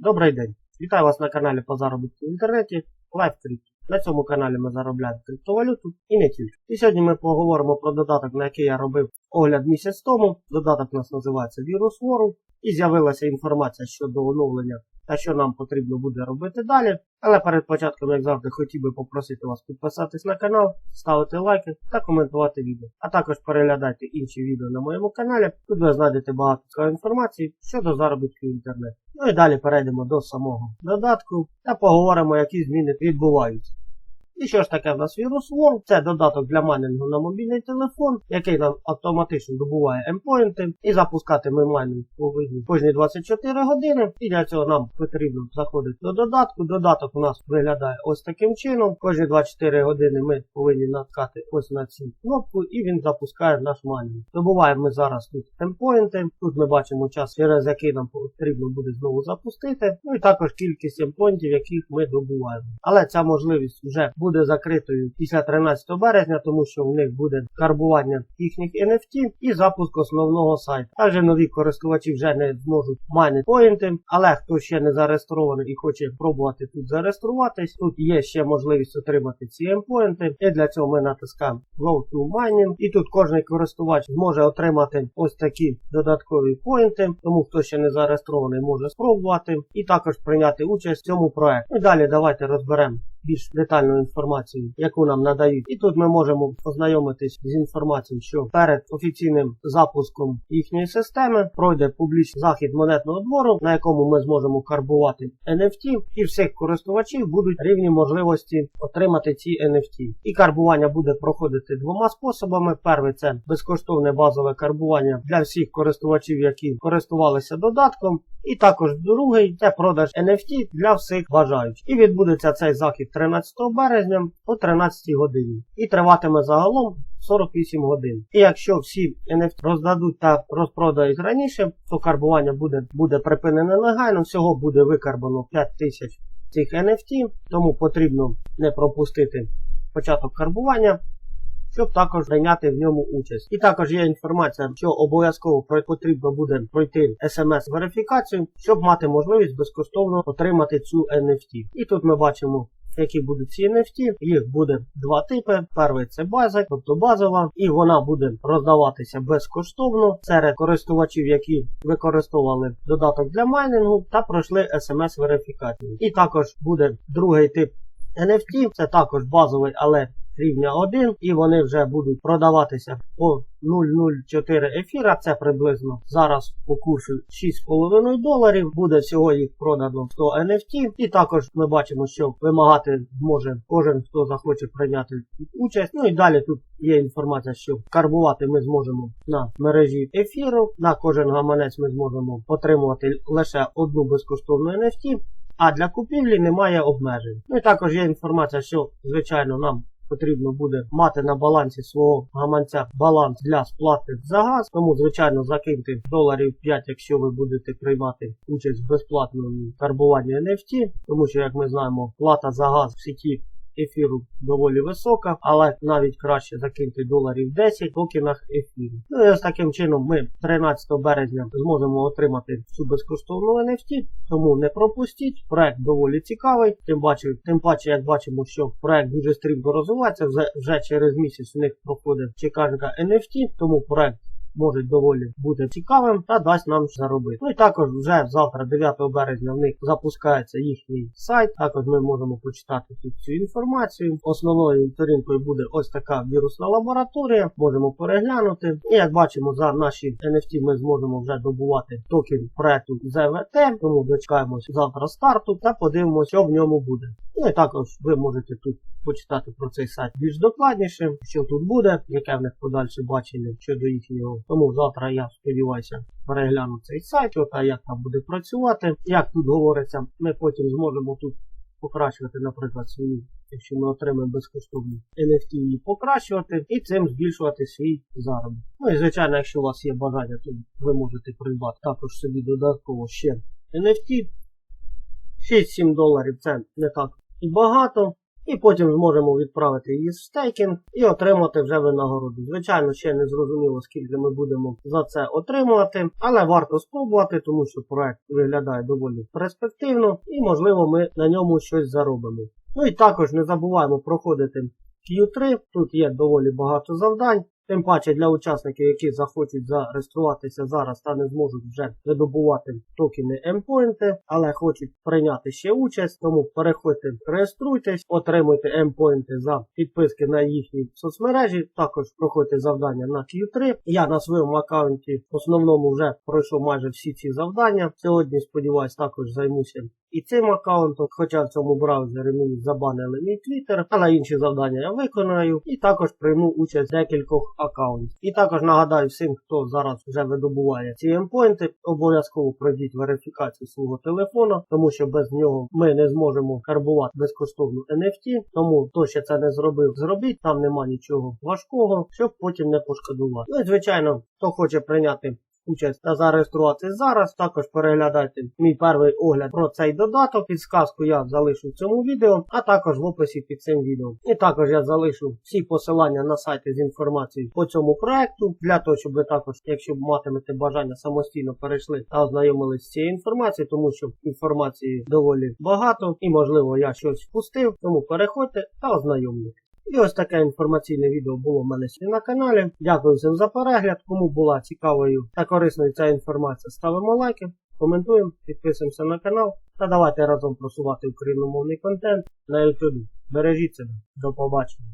Добрий день! Вітаю вас на каналі по заробітку в інтернеті LiveCrypto. На цьому каналі ми заробляємо криптовалюту і не тільки. І сьогодні ми поговоримо про додаток, на який я робив огляд місяць тому. Додаток у нас називається Virus World. І з'явилася інформація щодо оновлення та що нам потрібно буде робити далі. Але перед початком, як завжди, хотів би попросити вас підписатись на канал, ставити лайки та коментувати відео. А також переглядайте інші відео на моєму каналі. Тут ви знайдете багато інформації щодо заробітку в інтернеті. Ну і далі перейдемо до самого додатку та поговоримо, які зміни відбуваються. І що ж таке в нас VirusWorld? Це додаток для майнінгу на мобільний телефон, який нам автоматично добуває емпоінти. І запускати ми майнинг повинні кожні 24 години. І для цього нам потрібно заходити до додатку. Додаток у нас виглядає ось таким чином. Кожні 24 години ми повинні натискати ось на цю кнопку, і він запускає наш майнінг. Добуваємо ми зараз тут емпоінти. Тут ми бачимо час, через який нам потрібно буде знову запустити. Ну і також кількість емпоінтів, яких ми добуваємо. Але ця можливість вже буде закритою після 13 березня, тому що в них буде карбування їхніх NFT і запуск основного сайту. Також нові користувачі вже не зможуть майнити поінти, але хто ще не зареєстрований і хоче пробувати тут зареєструватись, тут є ще можливість отримати ці емпоінти. І для цього ми натискаємо Go to Mining. І тут кожен користувач зможе отримати ось такі додаткові поінти, тому хто ще не зареєстрований може спробувати і також прийняти участь в цьому проєкті. І далі давайте розберемо більш детальну інформацію, яку нам надають. І тут ми можемо познайомитись з інформацією, що перед офіційним запуском їхньої системи пройде публічний захід монетного двору, на якому ми зможемо карбувати NFT, і всіх користувачів будуть рівні можливості отримати ці NFT. І карбування буде проходити двома способами. Перший це безкоштовне базове карбування для всіх користувачів, які користувалися додатком. І також другий це продаж NFT для всіх бажаючих. І відбудеться цей захід 13 березня о 13 годині. І триватиме загалом 48 годин. І якщо всі NFT роздадуть та розпродають раніше, то карбування буде, буде припинене легально, всього буде викарбано 5 тисяч цих NFT, тому потрібно не пропустити початок карбування. Щоб також прийняти в ньому участь. І також є інформація, що обов'язково потрібно буде пройти смс-верифікацію, щоб мати можливість безкоштовно отримати цю NFT. І тут ми бачимо, які будуть ці NFT. Їх буде два типи. Перший це база, тобто базова, і вона буде роздаватися безкоштовно серед користувачів, які використовували додаток для майнингу та пройшли смс-верифікацію. І також буде другий тип NFT, це також базовий, але рівня 1, і вони вже будуть продаватися по 0,04 ефіра. Це приблизно зараз по курсу 6,5 доларів. Буде всього їх продано 100 NFT. І також ми бачимо, що вимагати може кожен, хто захоче прийняти участь. Ну і далі тут є інформація, що карбувати ми зможемо на мережі ефіру. На кожен гаманець ми зможемо отримувати лише одну безкоштовну NFT. А для купівлі немає обмежень. Ну і також є інформація, що, звичайно, нам потрібно буде мати на балансі свого гаманця баланс для сплати за газ. Тому, звичайно, закиньте доларів 5, якщо ви будете приймати участь в безплатному карбуванні NFT, тому що, як ми знаємо, плата за газ в сіті. Ефіру доволі висока, але навіть краще закинути доларів 10 в токенах ефіру. Ну і ось таким чином ми 13 березня зможемо отримати цю безкоштовну NFT, тому не пропустіть. Проект доволі цікавий. Тим паче, тим паче, як бачимо, що проект дуже стрімко розвивається. Вже, вже через місяць у них проходить чеканка NFT, тому проект може доволі бути цікавим та дасть нам заробити. Ну і також вже завтра, 9 березня, в них запускається їхній сайт. Також ми можемо почитати тут цю інформацію. Основною сторінкою буде ось така вірусна лабораторія. Можемо переглянути. І як бачимо, за наші NFT ми зможемо вже добувати токен проекту ZVT, тому дочекаємось завтра старту та подивимося, що в ньому буде. Ну і також ви можете тут почитати про цей сайт більш докладніше, що тут буде, яке в них подальше бачення щодо їхнього. Тому завтра я сподіваюся перегляну цей сайт, та як там буде працювати. Як тут говориться, ми потім зможемо тут покращувати, наприклад, свої. Якщо ми отримаємо безкоштовні NFT її покращувати і цим збільшувати свій заробіток. Ну і звичайно, якщо у вас є бажання, то ви можете придбати також собі додатково ще NFT. 6-7 доларів це не так і багато. І потім зможемо відправити її в стейкінг і отримати вже винагороду. Звичайно, ще не зрозуміло, скільки ми будемо за це отримувати, але варто спробувати, тому що проект виглядає доволі перспективно, і можливо ми на ньому щось заробимо. Ну і також не забуваємо проходити Q3. Тут є доволі багато завдань. Тим паче для учасників, які захочуть зареєструватися зараз та не зможуть вже видобувати токени емпоінти, але хочуть прийняти ще участь, тому переходьте, реєструйтесь, отримуйте емпоінти за підписки на їхні соцмережі. Також проходьте завдання на Q3. Я на своєму аккаунті основному вже пройшов майже всі ці завдання. Сьогодні, сподіваюсь, також займуся і цим аккаунтом, хоча в цьому браузері мені забанили мій твіттер, але інші завдання я виконаю і також прийму участь в декількох аккаунтів. І також нагадаю всім, хто зараз вже видобуває ці емпойнти, обов'язково пройдіть верифікацію свого телефона, тому що без нього ми не зможемо карбувати безкоштовну NFT. Тому хто ще це не зробив, зробіть. Там нема нічого важкого, щоб потім не пошкодувати. Ну і звичайно, хто хоче прийняти участь та зареєструватися зараз. Також переглядайте мій перший огляд про цей додаток. Підсказку я залишу в цьому відео, а також в описі під цим відео. І також я залишу всі посилання на сайти з інформацією по цьому проекту, для того, щоб ви також, якщо матимете бажання, самостійно перейшли та ознайомились з цією інформацією, тому що інформації доволі багато і можливо я щось впустив. Тому переходьте та ознайомлюйтесь. І ось таке інформаційне відео було в мене на каналі. Дякую всім за перегляд. Кому була цікавою та корисною ця інформація, ставимо лайки, коментуємо, підписуємося на канал та давайте разом просувати україномовний контент на YouTube. Бережіть себе. До побачення.